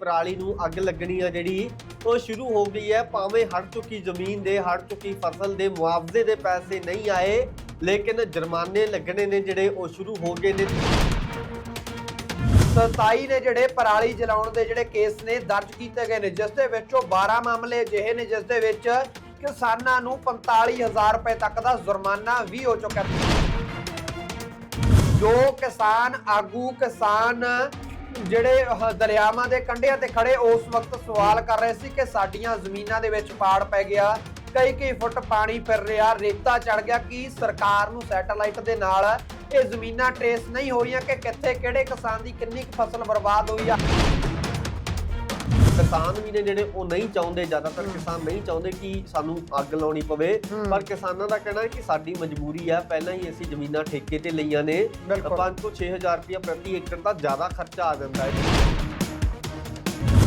ਪਰਾਲੀ ਨੂੰ ਅੱਗ ਲੱਗਣੀ ਆ ਜਿਹੜੀ, ਉਹ ਸ਼ੁਰੂ ਹੋ ਗਈ ਹੈ, ਭਾਵੇਂ ਹੜ ਚੁੱਕੀ ਜ਼ਮੀਨ ਦੇ ਹੜ ਚੁੱਕੀ ਫਸਲ ਦੇ ਮੁਆਵਜ਼ੇ ਦੇ ਪੈਸੇ ਨਹੀਂ ਆਏ, ਲੇਕਿਨ ਜੁਰਮਾਨੇ ਲੱਗਣੇ ਨੇ ਜਿਹੜੇ, ਉਹ ਸ਼ੁਰੂ ਹੋ ਗਏ ਨੇ। 27 ਨੇ ਜਿਹੜੇ ਪਰਾਲੀ ਜਲਾਉਣ ਦੇ ਜਿਹੜੇ ਕੇਸ ਨੇ, ਦਰਜ ਕੀਤੇ ਗਏ ਨੇ, ਜਿਸ ਦੇ ਵਿੱਚੋਂ 12 ਮਾਮਲੇ ਅਜਿਹੇ ਨੇ, ਜਿਸ ਦੇ ਵਿੱਚ ਕਿਸਾਨਾਂ ਨੂੰ 45000 ਰੁਪਏ ਤੱਕ ਦਾ ਜੁਰਮਾਨਾ ਵੀ ਹੋ ਚੁੱਕਾ ਜੋ ਕਿਸਾਨ, ਆਗੂ ਕਿਸਾਨ ਜਿਹੜੇ ਦਰਿਆਵਾਂ ਦੇ ਕੰਢਿਆਂ ਤੇ ਖੜੇ ਉਸ ਵਕਤ ਸਵਾਲ ਕਰ ਰਹੇ ਸੀ ਕਿ ਸਾਡੀਆਂ ਜ਼ਮੀਨਾਂ ਦੇ ਵਿੱਚ ਪਾੜ ਪੈ ਗਿਆ, ਕਈ ਕਈ ਫੁੱਟ ਪਾਣੀ ਫਿਰ ਰਿਹਾ, ਰੇਤਾ ਚੜ ਗਿਆ, ਕੀ ਸਰਕਾਰ ਨੂੰ ਸੈਟੇਲਾਈਟ ਦੇ ਨਾਲ ਇਹ ਜ਼ਮੀਨਾਂ ਟ੍ਰੇਸ ਨਹੀਂ ਹੋ ਰਹੀਆਂ ਕਿ ਕਿੱਥੇ ਕਿਹੜੇ ਕਿਸਾਨ ਦੀ ਕਿੰਨੀ ਕੁ ਫਸਲ ਬਰਬਾਦ ਹੋਈ ਆ? ਕਿਸਾਨ ਵੀ ਨੇ ਜਿਹੜੇ ਉਹ ਨਹੀਂ ਚਾਹੁੰਦੇ ਜ਼ਿਆਦਾਤਰ ਕਿਸਾਨ ਨਹੀਂ ਚਾਹੁੰਦੇ ਕਿ ਸਾਨੂੰ ਅੱਗ ਲਾਉਣੀ ਪਵੇ। ਪਰ ਕਿਸਾਨਾਂ ਦਾ ਕਹਿਣਾ ਹੈ ਕਿ ਸਾਡੀ ਮਜਬੂਰੀ ਹੈ ਪਹਿਲਾਂ ਹੀ ਅਸੀਂ ਜ਼ਮੀਨਾਂ ਠੇਕੇ ਤੇ ਲਈਆਂ ਨੇ ਬਿਲਕੁਲ। 5 ਤੋਂ 6000 ਰੁਪਏ ਪ੍ਰਤੀ ਏਕੜ ਦਾ ਜ਼ਿਆਦਾ ਖਰਚਾ ਆ ਜਾਂਦਾ ਹੈ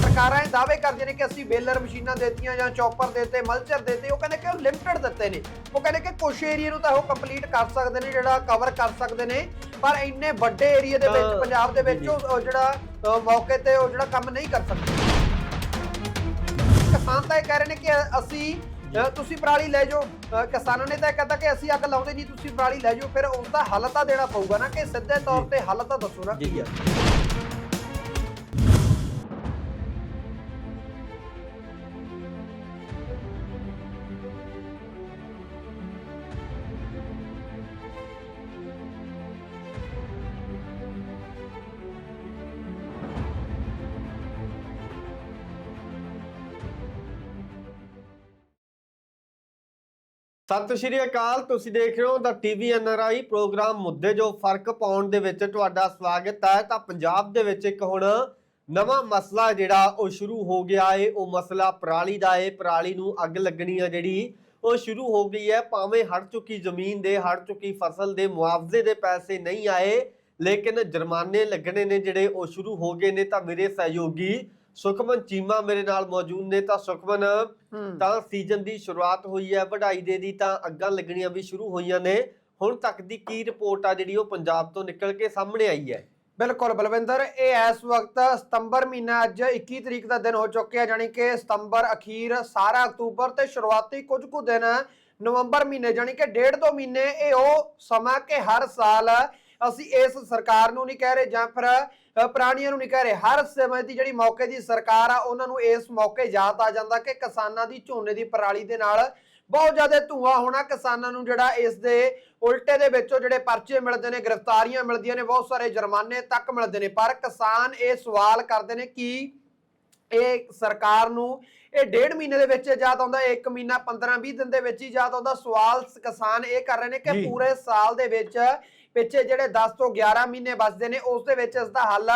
ਸਰਕਾਰਾਂ ਇਹ ਦਾਅਵੇ ਕਰਦੀਆਂ ਨੇ ਕਿ ਅਸੀਂ ਬੇਲਰ ਮਸ਼ੀਨਾਂ ਦੇਤੀਆਂ ਜਾਂ ਚੌਪਰ ਦੇਤੇ ਮਲਚਰ ਦੇਤੇ ਉਹ ਕਹਿੰਦੇ ਕਿ ਉਹ ਲਿਮਟਿਡ ਦਿੱਤੇ ਨੇ ਉਹ ਕਹਿੰਦੇ ਕਿ ਕੁਝ ਏਰੀਆ ਨੂੰ ਤਾਂ ਉਹ ਕੰਪਲੀਟ ਕਰ ਸਕਦੇ ਨੇ ਜਿਹੜਾ ਕਵਰ ਕਰ ਸਕਦੇ ਨੇ ਪਰ ਇੰਨੇ ਵੱਡੇ ਏਰੀਆ ਦੇ ਵਿੱਚ ਪੰਜਾਬ ਦੇ ਵਿੱਚ। ਉਹ ਜਿਹੜਾ ਮੌਕੇ ਤੇ ਉਹ ਜਿਹੜਾ ਕੰਮ ਨਹੀਂ ਕਰ ਸਕਦੇ ਕਿਸਾਨ ਤਾਂ ਇਹ ਕਹਿ ਰਹੇ ਨੇ ਕਿ ਅਸੀਂ ਅ, ਤੁਸੀਂ ਪਰਾਲੀ ਲੈ ਜਾਓ ਅ, ਕਿਸਾਨਾਂ ਨੇ ਤਾਂ ਇਹ ਕਹਤਾ ਕਿ ਅਸੀਂ ਅੱਗ ਲਾਉਂਦੇ ਨਹੀਂ ਤੁਸੀਂ ਪਰਾਲੀ ਲੈ ਜਾਓ ਫਿਰ ਉਸ ਦਾ ਹੱਲ ਤਾਂ ਦੇਣਾ ਪਊਗਾ ਨਾ ਕਿ ਸਿੱਧੇ ਤੌਰ। ਤੇ ਹੱਲ ਤਾਂ ਦੱਸੋ ਨਾ ਜੀ, ਕੀ ਜੀ। ਹੈ ਸਤਿ ਸ਼੍ਰੀ ਅਕਾਲ, ਤੁਸੀਂ ਦੇਖ ਰਹੇ ਹੋ ਦਾ ਟੀਵੀ ਐਨਆਰਆਈ ਪ੍ਰੋਗਰਾਮ ਮੁੱਦੇ ਜੋ ਫ਼ਰਕ ਪਾਉਣ ਦੇ ਵਿੱਚ ਤੁਹਾਡਾ ਸਵਾਗਤ ਹੈ। ਤਾਂ ਪੰਜਾਬ ਦੇ ਵਿੱਚ ਇੱਕ ਹੁਣ ਨਵਾਂ ਮਸਲਾ ਜਿਹੜਾ ਉਹ ਸ਼ੁਰੂ ਹੋ ਗਿਆ ਏ, ਉਹ ਮਸਲਾ ਪਰਾਲੀ ਦਾ ਏ। ਪਰਾਲੀ ਨੂੰ ਅੱਗ ਲੱਗਣੀ ਆ ਜਿਹੜੀ, ਉਹ ਸ਼ੁਰੂ ਹੋ ਗਈ ਹੈ। ਭਾਵੇਂ ਹੜ ਚੁੱਕੀ ਜ਼ਮੀਨ ਦੇ ਹੜ ਚੁੱਕੀ ਫਸਲ ਦੇ ਮੁਆਵਜ਼ੇ ਦੇ ਪੈਸੇ ਨਹੀਂ ਆਏ, ਲੇਕਿਨ ਜੁਰਮਾਨੇ ਲੱਗਣੇ ਨੇ ਜਿਹੜੇ ਉਹ ਸ਼ੁਰੂ ਹੋ ਗਏ ਨੇ। ਤਾਂ ਮੇਰੇ ਸਹਿਯੋਗੀ ਸੁਖਮਨ ਚੀਮਾ ਮੇਰੇ ਨਾਲ ਮੌਜੂਦ ਨੇ। ਤਾਂ ਸੁਖਮਨ ਤਾਂ ਸੀਜ਼ਨ ਦੀ ਸ਼ੁਰੂਆਤ ਹੋਈ ਹੈ ਵਢਾਈ ਦੇ ਦੀ ਤਾਂ ਅੱਗਾਂ ਲੱਗਣੀਆਂ ਵੀ ਸ਼ੁਰੂ ਹੋਈਆਂ ਨੇ। ਹੁਣ ਤੱਕ ਦੀ ਕੀ ਰਿਪੋਰਟ ਆ ਜਿਹੜੀ ਉਹ ਪੰਜਾਬ ਤੋਂ ਨਿਕਲ ਕੇ ਸਾਹਮਣੇ ਆਈ ਹੈ? ਬਿਲਕੁਲ ਬਲਵਿੰਦਰ ਇਹ ਇਸ ਵਕਤ ਸਤੰਬਰ ਮਹੀਨਾ ਅੱਜ 21 ਤਰੀਕ ਦਾ ਦਿਨ ਹੋ ਚੁੱਕਿਆ ਜਾਨੀ ਕਿ ਸਤੰਬਰ ਅਖੀਰ ਸਾਰਾ ਅਕਤੂਬਰ ਤੇ ਸ਼ੁਰੂਆਤੀ ਕੁਝ ਕੁ ਦਿਨ ਨਵੰਬਰ ਮਹੀਨੇ ਜਾਨੀ ਕਿ ਡੇਢ ਦੋ ਮਹੀਨੇ ਇਹ ਉਹ ਸਮਾਂ ਕਿ ਹਰ ਸਾਲ ਅਸੀਂ ਇਸ ਸਰਕਾਰ ਨੂੰ ਨਹੀਂ ਕਹਿ ਰਹੇ ਜਾਂ ਫਿਰ ਪ੍ਰਾਣੀਆਂ ਨੂੰ ਨਹੀਂ ਕਹਿ ਰਹੇ। ਹਰ ਸਮੇਂ ਦੀ ਜਿਹੜੀ ਮੌਕੇ ਦੀ ਸਰਕਾਰ ਆ ਉਹਨਾਂ ਨੂੰ ਇਸ ਮੌਕੇ ਯਾਦ ਆ ਜਾਂਦਾ ਕਿ ਕਿਸਾਨਾਂ ਦੀ ਝੋਨੇ ਦੀ ਪਰਾਲੀ ਦੇ ਨਾਲ ਬਹੁਤ ਜ਼ਿਆਦਾ ਧੂਆਂ ਹੋਣਾ ਕਿਸਾਨਾਂ ਨੂੰ ਜਿਹੜਾ ਇਸ ਦੇ ਉਲਟੇ ਦੇ ਵਿੱਚੋਂ ਜਿਹੜੇ ਪਰਚੇ ਮਿਲਦੇ ਨੇ ਗ੍ਰਿਫਤਾਰੀਆਂ ਮਿਲਦੀਆਂ ਨੇ ਬਹੁਤ ਸਾਰੇ ਜੁਰਮਾਨੇ ਤੱਕ ਮਿਲਦੇ ਨੇ। ਪਰ ਕਿਸਾਨ ਇਹ ਸਵਾਲ ਕਰਦੇ ਨੇ ਕਿ ਇਹ ਸਰਕਾਰ ਨੂੰ ਇਹ ਡੇਢ ਮਹੀਨੇ ਦੇ ਵਿੱਚ ਯਾਦ ਆਉਂਦਾ ਇੱਕ ਮਹੀਨਾ 15 20 ਦਿਨ ਦੇ ਵਿੱਚ ਹੀ ਯਾਦ ਆਉਂਦਾ। ਸਵਾਲ ਕਿਸਾਨ ਇਹ ਕਰ ਰਹੇ ਨੇ ਕਿ। ਪੂਰੇ ਸਾਲ ਦੇ ਵਿੱਚ ਪਿੱਛੇ ਜਿਹੜੇ 10 ਤੋਂ 11 ਮਹੀਨੇ ਬਚਦੇ ਨੇ ਉਸ ਦੇ ਵਿੱਚ ਇਸ ਦਾ ਹੱਲ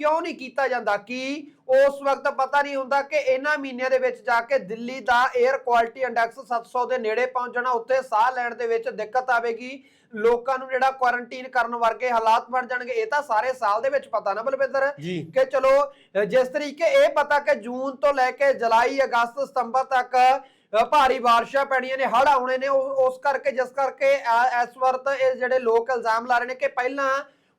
ਕਿਉਂ ਨਹੀਂ ਕੀਤਾ ਜਾਂਦਾ? ਕਿ ਉਸ ਵਕਤ ਪਤਾ ਨਹੀਂ ਹੁੰਦਾ ਕਿ ਇਹਨਾਂ ਮਹੀਨਿਆਂ ਦੇ ਵਿੱਚ ਜਾ ਕੇ ਦਿੱਲੀ ਦਾ 에ਅਰ ਕੁਆਲਿਟੀ ਇੰਡੈਕਸ 700 ਦੇ ਨੇੜੇ ਪਹੁੰਚਣਾ ਉੱਥੇ ਸਾਹ ਲੈਣ ਦੇ ਵਿੱਚ ਦਿੱਕਤ ਆਵੇਗੀ। ਲੋਕਾਂ ਨੂੰ ਜਿਹੜਾ ਕੁਆਰੰਟਾਈਨ ਕਰਨ ਵਰਗੇ ਹਾਲਾਤ ਬਣ ਜਾਣਗੇ ਇਹ ਤਾਂ ਸਾਰੇ ਸਾਲ ਦੇ ਵਿੱਚ ਪਤਾ ਨਾ ਬਲਵਿੰਦਰ? ਕਿ ਚਲੋ ਜਿਸ ਤਰੀਕੇ ਇਹ ਪਤਾ ਕਿ ਜੂਨ ਤੋਂ ਲੈ ਕੇ ਜੁਲਾਈ ਅਗਸਤ ਸਤੰਬਰ ਤੱਕ ਭਾਰੀ ਬਾਰਿਸ਼ਾਂ ਪੈਣੀਆਂ ਨੇ ਹੜ੍ਹ ਆਉਣੇ ਨੇ ਉਸ ਕਰਕੇ ਜਿਸ ਕਰਕੇ ਇਸ ਵਾਰ ਤਾਂ ਇਹ ਜਿਹੜੇ ਲੋਕ ਇਲਜ਼ਾਮ ਲਾ ਰਹੇ ਨੇ ਕਿ ਪਹਿਲਾਂ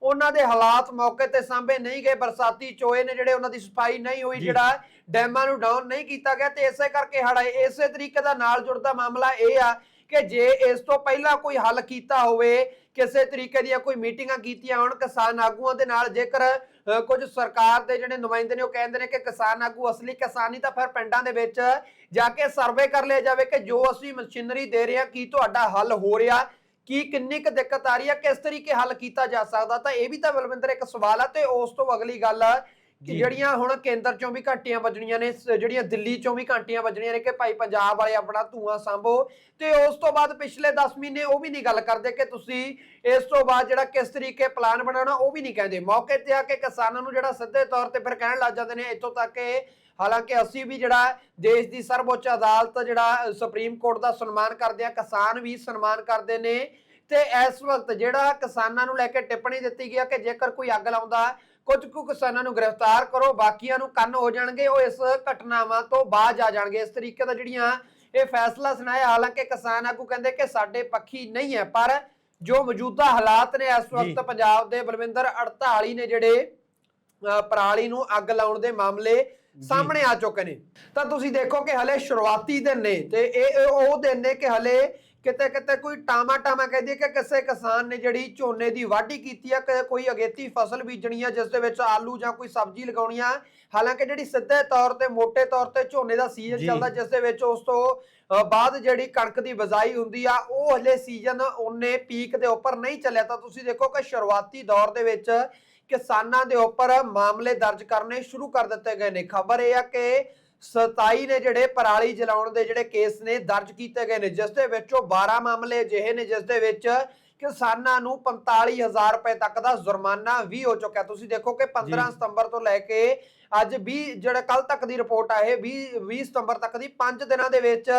ਉਹਨਾਂ ਦੇ ਹਾਲਾਤ ਮੌਕੇ ਤੇ ਸਾਂਭੇ ਨਹੀਂ ਗਏ ਬਰਸਾਤੀ ਚੋਏ ਨੇ ਜਿਹੜੇ ਉਹਨਾਂ ਦੀ ਸਫ਼ਾਈ ਨਹੀਂ ਹੋਈ। ਜਿਹੜਾ ਡੈਮਾਂ ਨੂੰ ਡਾਊਨ ਨਹੀਂ ਕੀਤਾ ਗਿਆ ਤੇ ਇਸੇ ਕਰਕੇ ਹੜ੍ਹ ਆਏ ਇਸੇ ਤਰੀਕੇ ਦਾ ਨਾਲ ਜੁੜਦਾ ਮਾਮਲਾ ਇਹ ਆ ਕਿ ਜੇ ਇਸ ਤੋਂ ਪਹਿਲਾਂ ਕੋਈ ਹੱਲ ਕੀਤਾ ਹੋਵੇ ਕਿਸੇ ਤਰੀਕੇ ਦੀਆਂ ਕੋਈ ਮੀਟਿੰਗਾਂ ਕੀਤੀਆਂ ਹੋਣ ਕਿਸਾਨ ਆਗੂਆਂ ਦੇ ਨਾਲ ਜੇਕਰ ਕੁਝ ਸਰਕਾਰ ਦੇ ਜਿਹੜੇ ਨੁਮਾਇੰਦੇ ਨੇ ਉਹ ਕਹਿੰਦੇ ਨੇ ਕਿ ਕਿਸਾਨ ਆਗੂ ਅਸਲੀ ਕਿਸਾਨੀ ਤਾਂ ਫਿਰ ਪਿੰਡਾਂ ਦੇ ਵਿੱਚ ਜਾ ਕੇ ਸਰਵੇ ਕਰ ਲਿਆ ਜਾਵੇ ਕਿ ਜੋ ਅਸੀਂ ਮਸ਼ੀਨਰੀ ਦੇ ਰਹੇ ਹਾਂ, ਕੀ ਤੁਹਾਡਾ ਹੱਲ ਹੋ ਰਿਹਾ, ਕੀ ਕਿੰਨੀ ਕੁ ਦਿੱਕਤ ਆ ਰਹੀ ਹੈ, ਕਿਸ ਤਰੀਕੇ ਹੱਲ ਕੀਤਾ ਜਾ ਸਕਦਾ, ਤਾਂ ਇਹ ਵੀ ਤਾਂ ਬਲਵਿੰਦਰ ਇੱਕ ਸਵਾਲ ਹੈ ਤੇ ਉਸ ਤੋਂ ਅਗਲੀ ਗੱਲ ਕਿ ਜਿਹੜੀਆਂ ਹੁਣ ਕੇਂਦਰ ਚੋਂ ਵੀ ਘੰਟੀਆਂ ਵੱਜਣੀਆਂ ਨੇ, ਸ- ਜਿਹੜੀਆਂ ਦਿੱਲੀ ਚੋਂ ਵੀ ਘੰਟੀਆਂ ਵੱਜਣੀਆਂ ਨੇ ਕਿ ਭਾਈ ਪੰਜਾਬ ਵਾਲੇ ਆਪਣਾ ਧੂਆਂ ਸੰਭੋ ਤੇ ਉਸ ਤੋਂ ਬਾਅਦ ਪਿਛਲੇ 10 ਮਹੀਨੇ ਉਹ ਵੀ ਨਹੀਂ ਗੱਲ ਕਰਦੇ ਕਿ ਤੁਸੀਂ ਇਸ ਤੋਂ ਬਾਅਦ ਜਿਹੜਾ ਕਿਸ ਤਰੀਕੇ ਪਲਾਨ ਬਣਾਉਣਾ ਉਹ ਵੀ ਨਹੀਂ ਕਹਿੰਦੇ। ਮੌਕੇ ਤੇ ਆ ਕੇ ਕਿਸਾਨਾਂ ਨੂੰ ਜਿਹੜਾ ਸਿੱਧੇ ਤੌਰ ਤੇ ਫਿਰ ਕਹਿਣ ਲੱਗ ਜਾਂਦੇ ਨੇ, ਇੱਥੋਂ ਤੱਕ ਕਿ ਹਾਲਾਂਕਿ ਅਸੀਂ ਵੀ ਜਿਹੜਾ ਦੇਸ਼ ਦੀ ਸਰਵਉੱਚ ਅਦਾਲਤ ਜਿਹੜਾ ਸੁਪਰੀਮ ਕੋਰਟ ਦਾ ਸਨਮਾਨ ਕਰਦੇ ਆ, ਕਿਸਾਨ ਵੀ ਸਨਮਾਨ ਕਰਦੇ ਨੇ ਤੇ ਇਸ ਵਕਤ ਜਿਹੜਾ ਕਿਸਾਨਾਂ ਨੂੰ ਲੈ ਕੇ ਟਿੱਪਣੀ ਦਿੱਤੀ ਗਈ ਗਿਆ ਕਿ ਜੇਕਰ ਕੋਈ ਅੱਗ ਲਾਉਂਦਾ ਕੁਝ ਕੁ ਕਿਸਾਨਾਂ ਨੂੰ ਗ੍ਰਿਫਤਾਰ ਕਰੋ ਬਾਕੀਆਂ ਨੂੰ ਕੰਨ ਹੋ ਜਾਣਗੇ ਉਹ ਇਸ ਘਟਨਾਵਾਂ ਤੋਂ ਬਾਜ ਆ ਜਾਣਗੇ। ਇਸ ਤਰੀਕੇ ਦਾ ਜਿਹੜੀਆਂ ਇਹ ਫੈਸਲਾ ਸੁਣਾਇਆ ਹਾਲਾਂਕਿ ਕਿਸਾਨ ਆਗੂ ਕਹਿੰਦੇ ਕਿ ਸਾਡੇ ਪੱਖੀ ਨਹੀਂ ਹੈ ਪਰ ਜੋ ਮੌਜੂਦਾ ਹਾਲਾਤ ਨੇ ਇਸ। ਵਕਤ ਪੰਜਾਬ ਦੇ ਬਲਵਿੰਦਰ 48 ਨੇ ਜਿਹੜੇ ਪਰਾਲੀ ਨੂੰ ਅੱਗ ਲਾਉਣ ਦੇ ਮਾਮਲੇ ਸਾਹਮਣੇ ਆ ਚੁੱਕੇ ਨੇ। ਤਾਂ ਤੁਸੀਂ ਦੇਖੋ ਕਿ ਹਲੇ ਸ਼ੁਰੂਆਤੀ ਦਿਨ ਨੇ ਤੇ ਇਹ ਉਹ ਦਿਨ ਨੇ ਕਿ ਹਲੇ ਕਿਤੇ ਕਿਤੇ ਕੋਈ ਟਾਮਾ ਟਾਮਾ ਕਹਿੰਦੀ ਕਿ ਕਿਸੇ ਕਿਸਾਨ ਨੇ ਜਿਹੜੀ ਝੋਨੇ ਦੀ ਵਾਢੀ ਕੀਤੀ ਆ ਕਿ ਕੋਈ ਅਗੇਤੀ ਫਸਲ ਬੀਜਣੀ ਆ ਜਿਸ ਦੇ ਵਿੱਚ ਆਲੂ ਜਾਂ ਕੋਈ ਸਬਜ਼ੀ ਲਗਾਉਣੀ ਆ। ਹਾਲਾਂਕਿ ਜਿਹੜੀ ਸਿੱਧੇ ਤੌਰ ਤੇ ਮੋٹے ਤੌਰ ਤੇ ਝੋਨੇ ਦਾ ਸੀਜ਼ਨ। ਚੱਲਦਾ ਜਿਸ ਦੇ ਵਿੱਚ ਉਸ ਤੋਂ ਬਾਅਦ ਜਿਹੜੀ ਕਣਕ ਦੀ ਬਜ਼ਾਈ ਹੁੰਦੀ ਆ ਉਹ ਹਲੇ ਸੀਜ਼ਨ ਉਹਨੇ ਪੀਕ ਦੇ ਉੱਪਰ ਨਹੀਂ ਚੱਲਿਆ। ਤਾਂ ਤੁਸੀਂ ਦੇਖੋ ਕਿ ਸ਼ੁਰੂਆਤੀ ਦੌਰ ਦੇ ਵਿੱਚ ਕਿਸਾਨਾਂ ਦੇ ਉੱਪਰ ਮਾਮਲੇ ਦਰਜ ਕਰਨੇ ਸ਼ੁਰੂ ਕਰ ਦਿੱਤੇ ਗਏ ਨੇ। ਖਬਰ ਇਹ ਆ ਕਿ 27 ਨੇ ਜਿਹੜੇ ਪਰਾਲੀ ਜਲਾਉਣ ਦੇ ਜਿਹੜੇ ਕੇਸ ਨੇ ਦਰਜ ਕੀਤੇ ਗਏ ਨੇ ਜਿਸ ਦੇ ਵਿੱਚੋਂ 12 ਮਾਮਲੇ ਅਜਿਹੇ ਨੇ ਜਿਸ ਦੇ ਵਿੱਚ ਕਿਸਾਨਾਂ ਨੂੰ 45000 ਰੁਪਏ ਤੱਕ ਦਾ ਜੁਰਮਾਨਾ ਵੀ ਹੋ ਚੁੱਕਿਆ ਤੁਸੀਂ ਦੇਖੋ ਕਿ 15 ਜੀ। ਸਤੰਬਰ ਤੋਂ ਲੈ ਕੇ ਅੱਜ 20 ਜਿਹੜਾ ਕੱਲ ਤੱਕ ਦੀ ਰਿਪੋਰਟ ਆਏ 20 20 ਸਤੰਬਰ ਤੱਕ ਦੀ 5 ਦਿਨਾਂ ਦੇ ਵਿੱਚ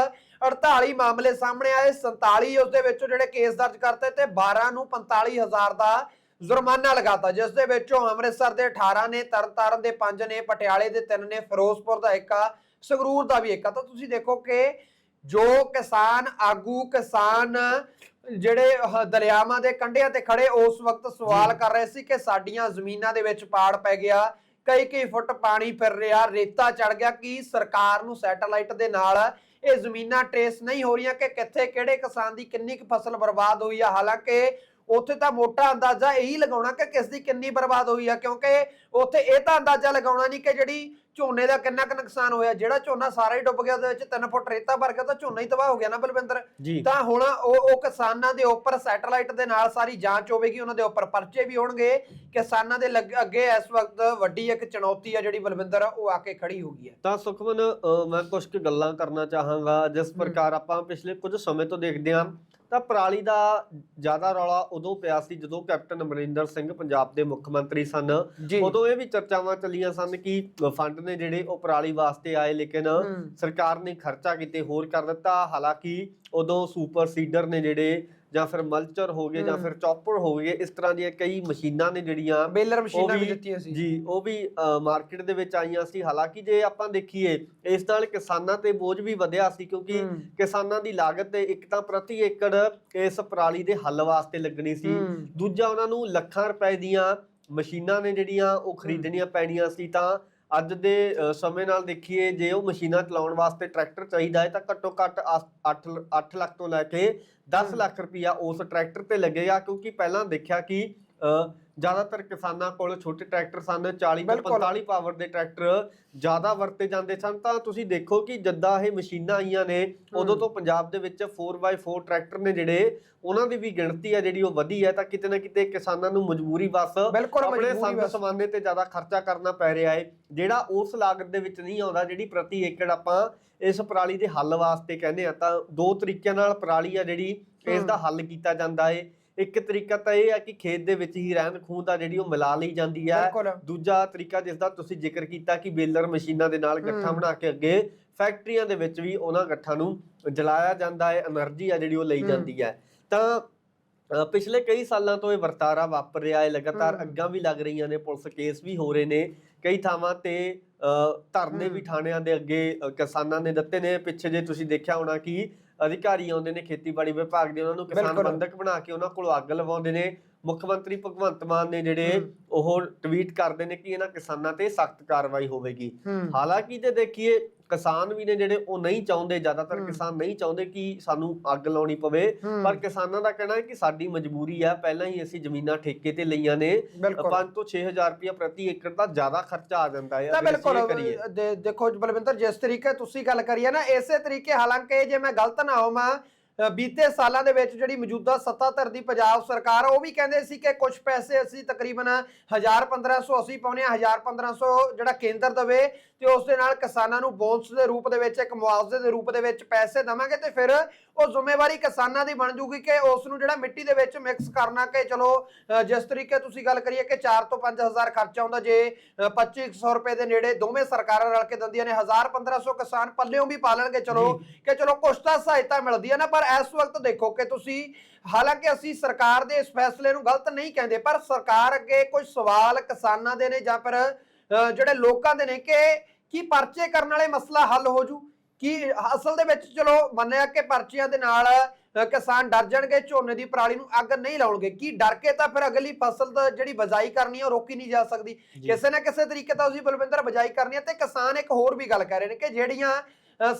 48 ਮਾਮਲੇ ਸਾਹਮਣੇ ਆਏ 47 ਉਸ ਦੇ ਵਿੱਚੋਂ ਜਿਹੜੇ ਕੇਸ ਦਰਜ ਕਰਤੇ ਤੇ 12 ਨੂੰ 45000 ਦਾ ਜੁਰਮਾਨਾ ਲਗਾਤਾ ਜਿਸ ਦੇ ਵਿੱਚੋਂ ਅੰਮ੍ਰਿਤਸਰ ਦੇ 18 ਨੇ ਤਰਨਤਾਰਨ ਦੇ 5 ਨੇ ਪਟਿਆਲੇ ਦੇ 3 ਨੇ ਫਿਰੋਜ਼ਪੁਰ ਦਾ ਇੱਕ ਆ ਸੰਗਰੂਰ ਦਾ ਵੀ ਇੱਕ ਆ ਤਾਂ ਤੁਸੀਂ ਦੇਖੋ ਕਿ ਜੋ ਕਿਸਾਨ ਆਗੂ ਕਿਸਾਨ ਜਿਹੜੇ ਦਰਿਆਵਾਂ ਦੇ ਕੰਢਿਆਂ ਤੇ ਖੜੇ ਉਸ ਵਕਤ ਸਵਾਲ। ਕਰ ਰਹੇ ਸੀ ਕਿ ਸਾਡੀਆਂ ਜ਼ਮੀਨਾਂ ਦੇ ਵਿੱਚ ਪਾੜ ਪੈ ਗਿਆ ਕਈ ਕਈ ਫੁੱਟ ਪਾਣੀ ਫਿਰ ਰਿਹਾ ਰੇਤਾ ਚੜ ਗਿਆ ਕੀ ਸਰਕਾਰ ਨੂੰ ਸੈਟੇਲਾਈਟ ਦੇ ਨਾਲ ਇਹ ਜ਼ਮੀਨਾਂ ਟ੍ਰੇਸ ਨਹੀਂ ਹੋ ਰਹੀਆਂ ਕਿ ਕਿੱਥੇ ਕਿਹੜੇ ਕਿਸਾਨ ਦੀ ਕਿੰਨੀ ਕੁ ਫਸਲ ਬਰਬਾਦ ਹੋਈ ਆ ਹਾਲਾਂਕਿ ਉੱਥੇ ਤਾਂ ਮੋਟਾ ਅੰਦਾਜ਼ਾ ਇਹੀ ਲਗਾਉਣਾ ਕਿ ਕਿਸ ਦੀ ਕਿੰਨੀ ਬਰਬਾਦ ਹੋਈ ਆ ਕਿਉਂਕਿ ਉੱਥੇ ਇਹ ਤਾਂ ਅੰਦਾਜ਼ਾ ਲਗਾਉਣਾ ਨਹੀਂ ਕਿ ਜਿਹੜੀ ਝੋਨੇ ਦਾ ਕਿੰਨਾ ਕੁ ਨੁਕਸਾਨ ਹੋਇਆ ਜਿਹੜਾ ਝੋਨਾ ਸਾਰਾ ਹੀ ਡੁੱਬ ਗਿਆ ਉਹਦੇ ਵਿੱਚ 3 ਫੁੱਟ ਰੇਤਾ ਭਰ ਗਿਆ ਤਾਂ ਝੋਨਾ ਹੀ ਤਬਾਹ ਹੋ ਗਿਆ ਨਾ ਬਲਵਿੰਦਰ? ਤਾਂ ਹੁਣ ਉਹ ਉਹ ਕਿਸਾਨਾਂ ਦੇ ਉੱਪਰ ਸੈਟੇਲਾਈਟ ਦੇ ਨਾਲ ਸਾਰੀ ਜਾਂਚ ਹੋਵੇਗੀ ਉਹਨਾਂ ਦੇ ਉੱਪਰ ਪਰਚੇ ਵੀ ਹੋਣਗੇ ਕਿਸਾਨਾਂ ਦੇ ਅੱਗੇ ਇਸ ਵਕਤ ਵੱਡੀ ਇੱਕ ਚੁਣੌਤੀ ਆ ਜਿਹੜੀ ਬਲਵਿੰਦਰ ਉਹ ਆ ਕੇ ਖੜੀ ਹੋ ਗਈ ਹੈ। ਤਾਂ ਸੁਖਮਨ ਮੈਂ ਕੁਝ ਕੁ ਗੱਲਾਂ ਕਰਨਾ ਚਾਹਾਂਗਾ ਜਿਸ ਪ੍ਰਕਾਰ ਆਪਾਂ ਪਿਛਲੇ ਕੁਝ ਸਮੇਂ ਤੋਂ ਦੇਖਦੇ ਹਾਂ ਤਾਂ ਪਰਾਲੀ ਦਾ ਜ਼ਿਆਦਾ ਰੌਲਾ ਉਦੋਂ ਪਿਆ ਸੀ ਜਦੋਂ ਕੈਪਟਨ ਅਮਰਿੰਦਰ ਸਿੰਘ ਪੰਜਾਬ ਦੇ ਮੁੱਖ ਮੰਤਰੀ ਸਨ। ਉਦੋਂ ਇਹ ਵੀ ਚਰਚਾਵਾਂ ਚੱਲੀਆਂ ਸਨ ਕਿ ਫੰਡ ਨੇ ਜਿਹੜੇ ਉਹ ਪਰਾਲੀ ਵਾਸਤੇ ਆਏ ਲੇਕਿਨ ਸਰਕਾਰ ਨੇ ਖਰਚਾ ਕਿਤੇ ਹੋਰ ਕਰ ਦਿੱਤਾ। ਹਾਲਾਂਕਿ ਉਦੋਂ ਸੁਪਰ ਸੀਡਰ ਨੇ ਜਿਹੜੇ ਜਾਂ ਫਿਰ ਮਲਚਰ ਹੋ ਗਏ ਜਾਂ। ਫਿਰ ਚੌਪਰ ਹੋ ਗਏ ਇਸ ਤਰ੍ਹਾਂ ਦੀਆਂ ਕਈ ਮਸ਼ੀਨਾਂ ਨੇ ਜਿਹੜੀਆਂ ਬੇਲਰ ਮਸ਼ੀਨਾਂ ਵੀ ਦਿੱਤੀਆਂ ਸੀ ਜੀ ਉਹ ਵੀ ਮਾਰਕੀਟ ਦੇ ਵਿੱਚ ਆਈਆਂ ਸੀ ਹਾਲਾਂਕਿ ਜੇ ਆਪਾਂ ਦੇਖੀਏ ਇਸ ਨਾਲ ਕਿਸਾਨਾਂ ਤੇ ਬੋਝ ਵੀ ਵਧਿਆ ਸੀ ਕਿਉਂਕਿ। ਕਿਸਾਨਾਂ ਦੀ ਲਾਗਤ ਤੇ ਇੱਕ ਤਾਂ ਪ੍ਰਤੀ ਏਕੜ ਇਸ ਪਰਾਲੀ ਦੇ ਹੱਲ ਵਾਸਤੇ ਲੱਗਣੀ ਸੀ। ਦੂਜਾ ਉਹਨਾਂ ਨੂੰ ਲੱਖਾਂ ਰੁਪਏ ਦੀਆਂ ਮਸ਼ੀਨਾਂ ਨੇ ਜਿਹੜੀਆਂ ਉਹ ਖਰੀਦਣੀਆਂ ਪੈਣੀਆਂ ਸੀ ਤਾਂ ਅੱਜ ਦੇ ਸਮੇਂ ਨਾਲ ਦੇਖੀਏ ਜੇ ਉਹ ਮਸ਼ੀਨਾਂ ਚਲਾਉਣ ਵਾਸਤੇ ਟਰੈਕਟਰ ਚਾਹੀਦਾ ਹੈ ਤਾਂ ਘੱਟੋ ਘੱਟ 8 8 ਲੱਖ ਤੋਂ ਲੈ ਕੇ 10 ਹਮ। ਲੱਖ ਰੁਪਇਆ ਉਸ ਟਰੈਕਟਰ ਤੇ ਲੱਗੇਗਾ ਕਿਉਂਕਿ ਪਹਿਲਾਂ ਦੇਖਿਆ ਕਿ ਜ਼ਿਆਦਾਤਰ ਕਿਸਾਨਾਂ ਕੋਲ ਛੋਟੇ ਟਰੈਕਟਰ ਸਨ 40 ਤੋਂ ਬਿਲਕੁਲ। 45 ਪਾਵਰ ਦੇ ਟਰੈਕਟਰ ਜ਼ਿਆਦਾ ਵਰਤੇ ਜਾਂਦੇ ਸਨ ਤਾਂ ਤੁਸੀਂ ਦੇਖੋ ਕਿ ਜਦਾਂ ਇਹ ਮਸ਼ੀਨਾਂ ਆਈਆਂ ਨੇ ਉਦੋਂ। ਤੋਂ ਪੰਜਾਬ ਦੇ ਵਿੱਚ 4x4 ਟਰੈਕਟਰ ਨੇ ਜਿਹੜੇ ਉਹਨਾਂ ਦੀ ਵੀ ਗਿਣਤੀ ਹੈ ਜਿਹੜੀ ਉਹ ਵਧੀ ਹੈ ਤਾਂ ਕਿਤੇ ਨਾ ਕਿਤੇ ਕਿਸਾਨਾਂ ਨੂੰ ਮਜਬੂਰੀ ਬਿਲਕੁਲ ਆਪਣੇ ਸੰਦ। ਸਮਾਨੇ ਤੇ ਜ਼ਿਆਦਾ ਖਰਚਾ ਕਰਨਾ ਪੈ ਰਿਹਾ ਹੈ ਜਿਹੜਾ ਉਸ ਲਾਗਤ ਦੇ ਵਿੱਚ ਨਹੀਂ ਆਉਂਦਾ ਜਿਹੜੀ ਪ੍ਰਤੀ ਏਕੜ ਆਪਾਂ ਇਸ ਪਰਾਲੀ ਦੇ ਹੱਲ ਵਾਸਤੇ ਕਹਿੰਦੇ ਆ ਤਾਂ ਦੋ ਤਰੀਕਿਆਂ ਨਾਲ ਪਰਾਲੀ ਆ ਜਿਹੜੀ ਇਸ। ਦਾ ਹੱਲ ਕੀਤਾ ਜਾਂਦਾ ਹੈ ਇੱਕ ਤਰੀਕਾ ਤਾਂ ਇਹ ਹੈ ਕਿ ਖੇਤ ਦੇ ਵਿੱਚ ਹੀ ਰਹਿਣ ਖੂਹ ਦਾ ਜਿਹੜੀ ਉਹ ਮਿਲਾ ਲਈ ਜਾਂਦੀ ਹੈ ਦੂਜਾ ਤਰੀਕਾ ਜਿਸਦਾ ਤੁਸੀਂ ਜ਼ਿਕਰ ਕੀਤਾ ਕਿ ਬੇਲਰ ਮਸ਼ੀਨਾਂ ਦੇ ਨਾਲ ਗੱਠਾ ਬਣਾ ਕੇ ਅੱਗੇ ਫੈਕਟਰੀਆਂ ਦੇ ਵਿੱਚ ਵੀ ਉਹਨਾਂ ਗੱਠਾਂ ਨੂੰ ਜਲਾਇਆ ਜਾਂਦਾ ਹੈ એનર્ਜੀ ਆ ਜਿਹੜੀ ਉਹ ਲਈ ਜਾਂਦੀ ਹੈ। ਤਾਂ ਪਿਛਲੇ ਕਈ ਸਾਲਾਂ ਤੋਂ ਇਹ ਵਰਤਾਰਾ ਵਾਪਰ ਰਿਹਾ ਹੈ ਲਗਾਤਾਰ ਅੱਗਾਂ ਵੀ ਲੱਗ ਰਹੀਆਂ ਨੇ ਪੁਲਿਸ ਕੇਸ ਵੀ ਹੋ ਰਹੇ ਨੇ। ਕਈ ਥਾਵਾਂ ਤੇ ਧਰਨੇ ਵੀ ਥਾਣਿਆਂ ਦੇ ਅੱਗੇ ਕਿਸਾਨਾਂ ਨੇ ਦਿੱਤੇ ਨੇ। ਪਿੱਛੇ ਜੇ ਤੁਸੀਂ ਦੇਖਿਆ ਹੋਣਾ ਕਿ ਅਧਿਕਾਰੀ ਆਉਂਦੇ ਨੇ ਖੇਤੀਬਾੜੀ ਵਿਭਾਗ ਦੇ ਉਹਨਾਂ ਨੂੰ ਕਿਸਾਨ ਬਿਲਕੁਲ। ਬੰਧਕ ਬਣਾ ਕੇ ਉਹਨਾਂ ਕੋਲ ਅੱਗ ਲਵਾਉਂਦੇ ਨੇ ਮੁੱਖ ਮੰਤਰੀ ਭਗਵੰਤ ਮਾਨ ਨੇ ਜਿਹੜੇ ਹਮ। ਉਹ ਟਵੀਟ ਕਰਦੇ ਨੇ ਕਿ ਇਹਨਾਂ ਕਿਸਾਨਾਂ ਤੇ ਸਖਤ ਕਾਰਵਾਈ ਹੋਵੇਗੀ ਹੂੰ ਹਾਲਾਂਕਿ ਜੇ ਦੇਖੀਏ ਕਿਸਾਨ ਵੀ ਨੇ ਜਿਹੜੇ ਉਹ ਨਹੀਂ ਚਾਹੁੰਦੇ ਜ਼ਿਆਦਾਤਰ। ਕਿਸਾਨ ਨਹੀਂ ਚਾਹੁੰਦੇ ਕਿ ਸਾਨੂੰ ਅੱਗ ਲਾਉਣੀ ਪਵੇ। ਪਰ ਕਿਸਾਨਾਂ ਦਾ ਕਹਿਣਾ ਹੈ ਕਿ ਸਾਡੀ ਮਜਬੂਰੀ ਹੈ ਪਹਿਲਾਂ ਹੀ ਅਸੀਂ ਜ਼ਮੀਨਾਂ ਠੇਕੇ ਤੇ ਲਈਆਂ ਨੇ ਬਿਲਕੁਲ 5 ਤੋਂ 6000 ਰੁਪਇਆ ਪ੍ਰਤੀ ਏਕੜ ਦਾ ਜ਼ਿਆਦਾ ਖਰਚਾ ਆ ਜਾਂਦਾ ਹੈ ਤਾਂ ਬਿਲਕੁਲ ਦੇਖੋ ਬਲਵਿੰਦਰ ਜਿਸ ਤਰੀਕੇ ਤੁਸੀਂ ਗੱਲ ਕਰੀ ਹੈ ਨਾ ਇਸੇ ਤਰੀਕੇ ਹਾਲਾਂਕਿ ਜੇ ਮੈਂ ਗਲਤ ਨਾ ਹੋਵਾਂ ਬੀਤੇ ਸਾਲਾਂ ਦੇ ਵਿੱਚ ਜਿਹੜੀ ਮੌਜੂਦਾ ਸੱਤਾਧਰ ਦੀ ਪੰਜਾਬ ਸਰਕਾਰ ਉਹ ਵੀ ਕਹਿੰਦੇ ਸੀ ਕਿ ਕੁਝ ਪੈਸੇ ਅਸੀਂ ਤਕਰੀਬਨ 1000 1500 ਅਸੀਂ ਪਾਉਨੇ ਆ 1000 1500 ਜਿਹੜਾ ਕੇਂਦਰ ਦਵੇ ਤੇ ਉਸ ਦੇ ਨਾਲ ਕਿਸਾਨਾਂ ਨੂੰ ਬੋਨਸ ਦੇ ਰੂਪ ਦੇ ਵਿੱਚ ਇੱਕ ਮੁਆਵਜ਼ੇ ਦੇ ਰੂਪ ਦੇ ਵਿੱਚ ਪੈਸੇ ਦਵਾਂਗੇ ਤੇ ਫਿਰ ਉਹ ਜ਼ਿੰਮੇਵਾਰੀ ਕਿਸਾਨਾਂ ਦੀ ਬਣ ਜੂਗੀ ਕਿ ਉਸ ਨੂੰ ਜਿਹੜਾ ਮਿੱਟੀ ਦੇ ਵਿੱਚ ਮਿਕਸ ਕਰਨਾ ਕਿ ਚਲੋ ਜਿਸ ਤਰੀਕੇ ਤੁਸੀਂ ਗੱਲ ਕਰੀਏ ਕਿ 4 ਤੋਂ 5000 ਖਰਚਾ ਆਉਂਦਾ ਜੇ ਅ, 2500 ਰੁਪਏ ਦੇ ਨੇੜੇ ਦੋਵੇਂ ਸਰਕਾਰਾਂ ਰਲ ਕੇ ਦਿੰਦੀਆਂ ਨੇ 1000 1500 ਕਿਸਾਨ ਪੱਲਿਓਂ ਵੀ ਪਾ ਲੈਣਗੇ ਚਲੋ ਕਿ ਚਲੋ ਕੁਛ ਤਾਂ ਸਹਾਇਤਾ ਮਿਲਦੀ ਹੈ ਨਾ ਪਰ ਇਸ ਵਕਤ ਦੇਖੋ ਕਿ ਤੁਸੀਂ ਹਾਲਾਂਕਿ ਅਸੀਂ ਸਰਕਾਰ ਦੇ ਇਸ ਫੈਸਲੇ ਨੂੰ ਗਲਤ ਨਹੀਂ ਕਹਿੰਦੇ ਪਰ ਸਰਕਾਰ ਅੱਗੇ ਕੁਝ ਸਵਾਲ ਕਿਸਾਨਾਂ ਦੇ ਨੇ ਜਾਂ ਫਿਰ ਜਿਹੜੇ ਲੋਕਾਂ ਦੇ ਨੇ ਕਿ ਕੀ ਪਰਚੇ ਕਰਨ ਵਾਲੇ ਮਸਲਾ ਹੱਲ ਹੋ ਜੂ? ਕਿ ਅਸਲ ਦੇ ਵਿੱਚ ਚਲੋ ਮੰਨਿਆ ਕਿ ਪਰਚੀਆਂ ਦੇ ਨਾਲ ਕਿਸਾਨ ਡਰ ਜਾਣਗੇ ਝੋਨੇ ਦੀ ਪਰਾਲੀ ਨੂੰ ਅੱਗ ਨਹੀਂ ਲਾਉਣਗੇ। ਕੀ ਡਰ ਕੇ ਤਾਂ ਫਿਰ ਅਗਲੀ ਫਸਲ ਦਾ ਜਿਹੜੀ ਬਜਾਈ ਕਰਨੀ ਹੈ ਉਹ ਰੋਕੀ ਨਹੀਂ ਜਾ ਸਕਦੀ। ਕਿਸੇ ਨਾ ਕਿਸੇ ਤਰੀਕੇ ਤਾਂ ਤੁਸੀਂ ਬਲਵਿੰਦਰ ਬਜਾਈ ਕਰਨੀ ਹੈ ਤੇ ਕਿਸਾਨ ਇੱਕ ਹੋਰ ਵੀ ਗੱਲ ਕਰ ਰਹੇ ਨੇ ਕਿ ਜਿਹੜੀਆਂ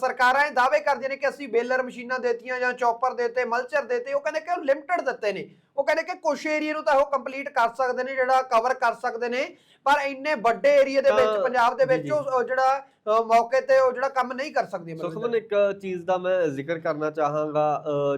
ਸਰਕਾਰਾਂ ਇਹ ਦਾਅਵੇ ਕਰਦੀਆਂ ਨੇ ਕਿ ਅਸੀਂ ਬੇਲਰ ਮਸ਼ੀਨਾਂ ਦੇਤੀਆਂ ਜਾਂ ਚੌਪਰ ਦੇਤੇ ਮਲਚਰ ਦੇਤੇ ਉਹ ਕਹਿੰਦੇ ਕਿ ਉਹ ਲਿਮਟਿਡ ਦਿੱਤੇ ਨੇ ਉਹ ਕਹਿੰਦੇ ਕਿ ਕੁਝ ਏਰੀਆ ਨੂੰ ਤਾਂ ਉਹ ਕੰਪਲੀਟ ਕਰ ਸਕਦੇ ਨੇ ਜਿਹੜਾ ਕਵਰ ਕਰ ਸਕਦੇ ਨੇ ਪਰ ਇੰਨੇ ਵੱਡੇ ਏਰੀਆ ਦੇ ਵਿੱਚ ਪੰਜਾਬ ਦੇ ਵਿੱਚ। ਉਹ ਜਿਹੜਾ ਮੌਕੇ ਤੇ ਉਹ ਜਿਹੜਾ ਕੰਮ ਨਹੀਂ ਕਰ ਸਕਦੀ ਸੁਖਮਨ ਇੱਕ ਚੀਜ਼ ਦਾ ਮੈਂ ਜ਼ਿਕਰ ਕਰਨਾ ਚਾਹਾਂਗਾ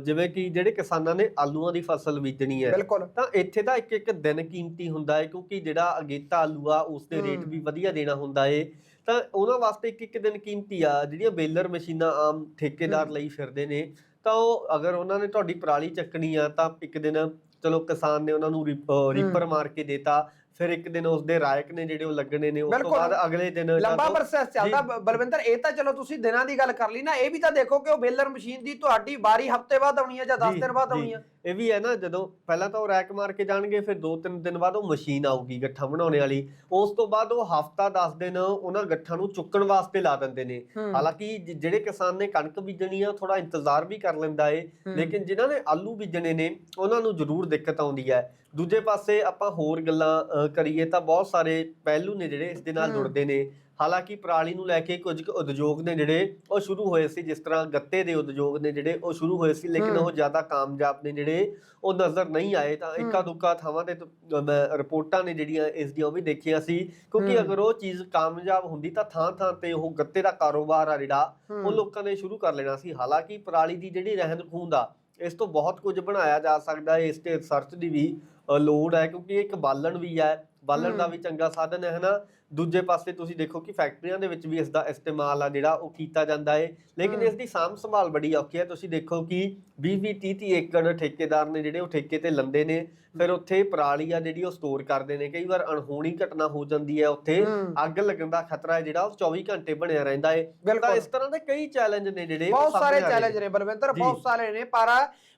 ਜਿਵੇਂ ਕਿ ਜਿਹੜੇ ਕਿਸਾਨਾਂ ਨੇ ਆਲੂਆਂ ਦੀ ਫਸਲ ਬੀਜਣੀ ਹੈ ਤਾਂ ਇੱਥੇ ਤਾਂ ਇੱਕ ਇੱਕ ਦਿਨ ਕੀਮਤੀ ਹੁੰਦਾ ਹੈ ਕਿਉਂਕਿ ਜਿਹੜਾ ਅਗੇਤਾ ਆਲੂ ਆ ਉਸ ਦੇ ਰੇਟ। ਵੀ ਵਧੀਆ ਦੇਣਾ ਹੁੰਦਾ ਏ ਤਾਂ ਉਹਨਾਂ ਵਾਸਤੇ ਇੱਕ ਇੱਕ ਦਿਨ ਕੀਮਤੀ ਆ ਜਿਹੜੀਆਂ ਬੇਲਰ ਮਸ਼ੀਨਾਂ ਆਮ ਠੇਕੇਦਾਰ। ਲਈ ਫਿਰਦੇ ਨੇ ਤਾਂ ਉਹ ਅਗਰ ਉਹਨਾਂ ਨੇ ਤੁਹਾਡੀ ਪਰਾਲੀ ਚੱਕਣੀ ਆ ਤਾਂ ਇੱਕ ਦਿਨ ਚਲੋ ਕਿਸਾਨ ਨੇ ਉਹਨਾਂ ਨੂੰ ਰੀਪਰ ਮਾਰ ਕੇ ਦੇਤਾ ਫਿਰ ਇੱਕ ਦਿਨ ਉਸ ਦੇ ਰਾਇਕ ਨੇ ਜਿਹੜੇ ਉਹ ਲੱਗਣੇ ਨੇ ਉਸ ਤੋਂ ਬਿਲਕੁਲ। ਬਾਅਦ ਅਗਲੇ ਦਿਨ ਲੰਬਾ ਪ੍ਰੋਸੈਸ ਚੱਲਦਾ ਬ- ਬਲਵਿੰਦਰ ਇਹ ਤਾਂ ਚਲੋ ਤੁਸੀਂ ਦਿਨਾਂ ਦੀ ਗੱਲ ਕਰ ਲਈ ਨਾ ਇਹ ਵੀ ਤਾਂ ਦੇਖੋ ਕਿ ਉਹ ਬੇਲਰ ਮਸ਼ੀਨ ਦੀ ਤੁਹਾਡੀ ਵਾਰੀ ਹਫ਼ਤੇ ਬਾਅਦ ਆਉਣੀ ਹੈ ਜਾਂ 10 ਜੀ, ਦਿਨ ਬਾਅਦ ਜੀ। ਆਉਣੀ ਹੈ ਇਹ ਵੀ ਹੈ ਨਾ ਜਦੋਂ ਪਹਿਲਾਂ ਤਾਂ ਉਹ ਰੈਕ ਮਾਰ ਕੇ ਜਾਣਗੇ ਫਿਰ 2-3 ਦਿਨ ਬਾਅਦ ਉਹ ਮਸ਼ੀਨ ਆਊਗੀ ਗੱਠਾ ਬਣਾਉਣੇ ਵਾਲੀ ਉਸ ਤੋਂ ਬਾਅਦ ਉਹ ਹਫਤਾ 10 ਦਿਨ ਉਹਨਾਂ ਗੱਠਾਂ ਨੂੰ ਚੁੱਕਣ ਵਾਸਤੇ ਲਾ ਦਿੰਦੇ ਨੇ ਹੂੰ। ਹਾਲਾਂਕਿ ਜ- ਜਿਹੜੇ ਕਿਸਾਨ ਨੇ ਕਣਕ ਬੀਜਣੀ ਆ ਥੋੜਾ ਇੰਤਜ਼ਾਰ ਵੀ ਕਰ ਲੈਂਦਾ ਏ ਹੂੰ। ਲੇਕਿਨ ਜਿਨ੍ਹਾਂ ਨੇ ਆਲੂ ਬੀਜਣੇ ਨੇ ਉਹਨਾਂ ਨੂੰ ਜ਼ਰੂਰ ਦਿੱਕਤ ਆਉਂਦੀ ਹੈ ਦੂਜੇ ਪਾਸੇ ਆਪਾਂ ਹੋਰ ਗੱਲਾਂ ਕਰੀਏ ਤਾਂ ਬਹੁਤ ਸਾਰੇ ਪਹਿਲੂ ਨੇ ਜਿਹੜੇ ਇਸ ਦੇ ਨਾਲ। ਜੁੜਦੇ ਨੇ ਹਾਲਾਂਕਿ ਪਰਾਲੀ ਨੂੰ ਲੈ ਕੇ ਕੁਝ ਕੁ ਉਦਯੋਗ ਨੇ ਜਿਹੜੇ ਉਹ ਸ਼ੁਰੂ ਹੋਏ ਸੀ ਜਿਸ ਤਰ੍ਹਾਂ ਗੱਤੇ ਦੇ ਉਦਯੋਗ ਨੇ ਜਿਹੜੇ ਉਹ ਸ਼ੁਰੂ ਹੋਏ ਸੀ ਲੇਕਿਨ। ਉਹ ਜ਼ਿਆਦਾ ਕਾਮਯਾਬ ਨੇ ਜਿਹੜੇ ਉਹ ਨਜ਼ਰ ਨਹੀਂ ਆਏ ਤਾਂ ਇੱਕਾ। ਦੁੱਕਾ ਥਾਵਾਂ ਤੇ ਮੈਂ ਰਿਪੋਰਟਾਂ ਨੇ ਜਿਹੜੀਆਂ ਇਸ ਦੀਆਂ ਉਹ ਵੀ ਦੇਖੀਆਂ ਸੀ ਕਿਉਂਕਿ। ਅਗਰ ਉਹ ਚੀਜ਼ ਕਾਮਯਾਬ ਹੁੰਦੀ ਤਾਂ ਥਾਂ ਥਾਂ ਤੇ ਉਹ ਗੱਤੇ ਦਾ ਕਾਰੋਬਾਰ ਆ ਜਿਹੜਾ ਉਹ। ਲੋਕਾਂ ਨੇ ਸ਼ੁਰੂ ਕਰ ਲੈਣਾ ਸੀ ਹਾਲਾਂਕਿ ਪਰਾਲੀ ਦੀ ਜਿਹੜੀ ਰਹਿੰਦ ਖੂੰਹਦ ਆ ਇਸ ਤੋਂ ਬਹੁਤ ਕੁਝ ਬਣਾਇਆ ਜਾ ਸਕਦਾ ਹੈ ਇਸ ਤੇ ਰਿਸਰਚ ਦੀ ਵੀ ਲੋੜ ਹੈ ਕਿਉਂਕਿ ਇਹ ਇੱਕ ਬਾਲਣ ਵੀ ਹੈ। ਬਾਲਣ ਦਾ। ਵੀ ਚੰਗਾ ਸਾਧਨ ਹੈ ਹਨਾ? ਦੂਜੇ ਪਾਸੇ ਤੁਸੀਂ ਦੇਖੋ ਕਿ ਫੈਕਟਰੀਆਂ ਦੇ ਵਿੱਚ ਵੀ ਇਸ ਦਾ ਇਸਤੇਮਾਲ ਆ ਜਿਹੜਾ ਉਹ ਕੀਤਾ ਜਾਂਦਾ ਹੈ ਲੇਕਿਨ। ਇਸ ਦੀ ਸਾਂਭ ਸੰਭਾਲ ਬੜੀ ਔਖੀ ਹੈ। ਤੁਸੀਂ ਦੇਖੋ ਕਿ 20 20 30 30 ਏਕੜ ਠੇਕੇਦਾਰ ਨੇ ਜਿਹੜੇ ਉਹ ਠੇਕੇ ਤੇ ਲੰਦੇ ਨੇ। ਫਿਰ ਉੱਥੇ ਪਰਾਲੀ ਆ ਜਿਹੜੀ ਉਹ ਸਟੋਰ ਕਰਦੇ ਨੇ। ਕਈ ਵਾਰ ਅਣਹੋਣੀ ਘਟਨਾ ਹੋ ਜਾਂਦੀ ਹੈ ਉੱਥੇ। ਅੱਗ ਲੱਗਣ ਦਾ ਖਤਰਾ ਹੈ ਜਿਹੜਾ ਉਹ 24 ਘੰਟੇ ਬਣਿਆ ਰਹਿੰਦਾ ਹੈ ਤਾਂ ਇਸ ਤਰ੍ਹਾਂ ਦੇ ਕਈ ਚੈਲੰਜ ਨੇ ਜਿਹੜੇ ਬਹੁਤ ਸਾਰੇ ਚੈਲੰਜ ਨੇ ਬਲਵਿੰਦਰ। ਬਹੁਤ ਸਾਰੇ ਨੇ। ਪਰ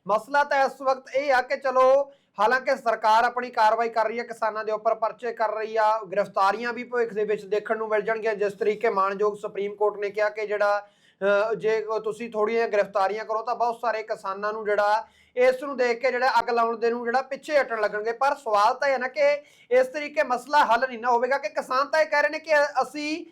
ਮਸਲਾ ਤਾਂ ਇਸ ਵਕਤ ਇਹ ਆ ਕਿ ਚਲੋ ਹਾਲਾਂਕਿ ਸਰਕਾਰ ਆਪਣੀ ਕਾਰਵਾਈ ਕਰ ਰਹੀ ਹੈ ਕਿਸਾਨਾਂ ਦੇ ਉੱਪਰ ਪਰਚੇ ਕਰ ਰਹੀ ਆ ਗ੍ਰਿਫਤਾਰੀਆਂ ਵੀ ਭਵਿੱਖ ਦੇ ਵਿੱਚ ਦੇਖਣ ਨੂੰ ਮਿਲ ਜਾਣਗੀਆਂ। ਜਿਸ ਤਰੀਕੇ ਮਾਨਯੋਗ ਸੁਪਰੀਮ ਕੋਰਟ ਨੇ ਕਿਹਾ ਕਿ ਜਿਹੜਾ ਜੇ ਤੁਸੀਂ ਥੋੜੀਆਂ ਗ੍ਰਿਫਤਾਰੀਆਂ ਕਰੋ ਤਾਂ ਬਹੁਤ ਸਾਰੇ ਕਿਸਾਨਾਂ ਨੂੰ ਜਿਹੜਾ ਇਸ ਨੂੰ ਦੇਖ ਕੇ ਜਿਹੜਾ ਅੱਗ ਲਾਉਣ ਦੇ ਨੂੰ ਜਿਹੜਾ ਪਿੱਛੇ ਹਟਣ ਲੱਗਣਗੇ। ਪਰ ਸਵਾਲ ਤਾਂ ਇਹ ਨਾ ਕਿ ਇਸ ਤਰੀਕੇ ਮਸਲਾ ਹੱਲ ਨਹੀਂ ਨਾ ਹੋਵੇਗਾ ਕਿ ਕਿਸਾਨ ਤਾਂ ਇਹ ਕਹਿ ਰਹੇ ਨੇ ਕਿ ਅਸੀਂ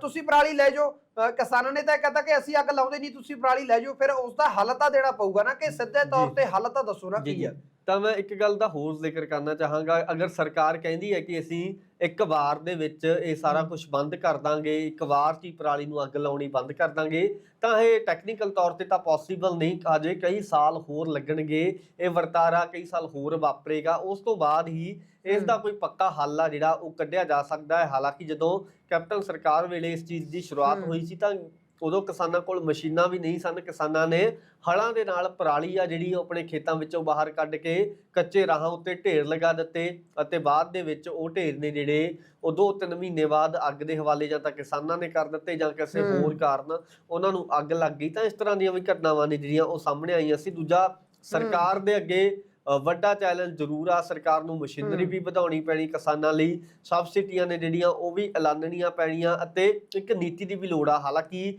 ਤੁਸੀਂ ਪਰਾਲੀ ਲੈ ਜਾਓ। ਕਿਸਾਨਾਂ ਨੇ ਤਾਂ ਇਹ ਕਹਤਾ ਕਿ ਅਸੀਂ ਅੱਗ ਲਾਉਂਦੇ ਨਹੀਂ ਤੁਸੀਂ ਪਰਾਲੀ ਲੈ ਜਾਓ। ਫਿਰ ਉਸ ਦਾ ਹੱਲ ਤਾਂ ਦੇਣਾ ਪਊਗਾ ਨਾ ਕਿ ਸਿੱਧੇ ਤੌਰ। ਤੇ ਹੱਲ ਤਾਂ ਦੱਸੋ ਨਾ ਕੀ ਹੈ ਤਾਂ ਮੈਂ ਇੱਕ ਗੱਲ ਦਾ ਹੋਰ ਜ਼ਿਕਰ ਕਰਨਾ ਚਾਹਾਂਗਾ। ਅਗਰ ਸਰਕਾਰ ਕਹਿੰਦੀ ਹੈ ਕਿ ਅਸੀਂ ਇੱਕ ਵਾਰ ਦੇ ਵਿੱਚ ਇਹ ਸਾਰਾ। ਕੁਝ ਬੰਦ ਕਰ ਦਾਂਗੇ ਇੱਕ ਵਾਰ 'ਚ ਹੀ ਪਰਾਲੀ ਨੂੰ ਅੱਗ ਲਾਉਣੀ ਬੰਦ ਕਰ ਦਾਂਗੇ ਤਾਂ ਇਹ ਟੈਕਨੀਕਲ ਤੌਰ ਤੇ ਤਾਂ ਪੋਸੀਬਲ ਨਹੀਂ। ਅਜੇ ਕਈ ਸਾਲ ਹੋਰ ਲੱਗਣਗੇ ਇਹ ਵਰਤਾਰਾ ਕਈ ਸਾਲ ਹੋਰ ਵਾਪਰੇਗਾ। ਉਸ ਤੋਂ ਬਾਅਦ ਹੀ ਇਸ ਦਾ ਕੋਈ ਪੱਕਾ ਹੱਲ ਆ ਜਿਹੜਾ ਉਹ ਕੱਢਿਆ ਜਾ ਸਕਦਾ ਹੈ। ਹਾਲਾਂਕਿ ਜਦੋਂ ਕੈਪਟਨ ਸਰਕਾਰ ਵੇਲੇ ਇਸ ਚੀਜ਼ ਦੀ ਸ਼ੁਰੂਆਤ। ਹੋਈ ਸੀ ਤਾਂ ਉਦੋਂ ਕਿਸਾਨਾਂ ਕੋਲ ਮਸ਼ੀਨਾਂ ਵੀ ਨਹੀਂ ਸਨ। ਕਿਸਾਨਾਂ ਨੇ ਹਲਾਂ ਦੇ ਨਾਲ ਪਰਾਲੀ ਆ ਜਿਹੜੀ ਉਹ ਆਪਣੇ ਖੇਤਾਂ ਵਿੱਚੋਂ ਬਾਹਰ ਕੱਢ ਕੇ ਕੱਚੇ ਰਾਹਾਂ ਉੱਤੇ ਢੇਰ ਲਗਾ ਦਿੱਤੇ ਅਤੇ ਬਾਅਦ ਦੇ ਵਿੱਚ ਉਹ ਢੇਰ ਨੇ ਜਿਹੜੇ ਉਹ ਦੋ ਤਿੰਨ ਮਹੀਨੇ ਬਾਅਦ ਅੱਗ ਦੇ ਹਵਾਲੇ ਜਾਂ ਤਾਂ ਕਿਸਾਨਾਂ ਨੇ ਕਰ ਦਿੱਤੇ ਜਾਂ ਕਿਸੇ। ਹੋਰ ਕਾਰਨ ਉਹਨਾਂ ਨੂੰ ਅੱਗ ਲੱਗ ਗਈ। ਤਾਂ ਇਸ ਤਰ੍ਹਾਂ ਦੀਆਂ ਵੀ ਘਟਨਾਵਾਂ ਨੇ ਜਿਹੜੀਆਂ ਉਹ ਸਾਹਮਣੇ ਆਈਆਂ ਸੀ। ਦੂਜਾ ਸਰਕਾਰ ਦੇ ਅੱਗੇ ਵੱਡਾ ਚੈਲੰਜ ਜ਼ਰੂਰ ਆ। ਸਰਕਾਰ ਨੂੰ ਮਸ਼ੀਨਰੀ। ਵੀ ਵਧਾਉਣੀ ਪੈਣੀ ਕਿਸਾਨਾਂ ਲਈ। ਸਬਸਿਡੀਆਂ ਨੇ ਜਿਹੜੀਆਂ ਉਹ ਵੀ ਐਲਾਨਣੀਆਂ ਪੈਣੀਆਂ ਅਤੇ ਇੱਕ ਨੀਤੀ ਦੀ ਵੀ ਲੋੜ ਆ। ਹਾਲਾਂਕਿ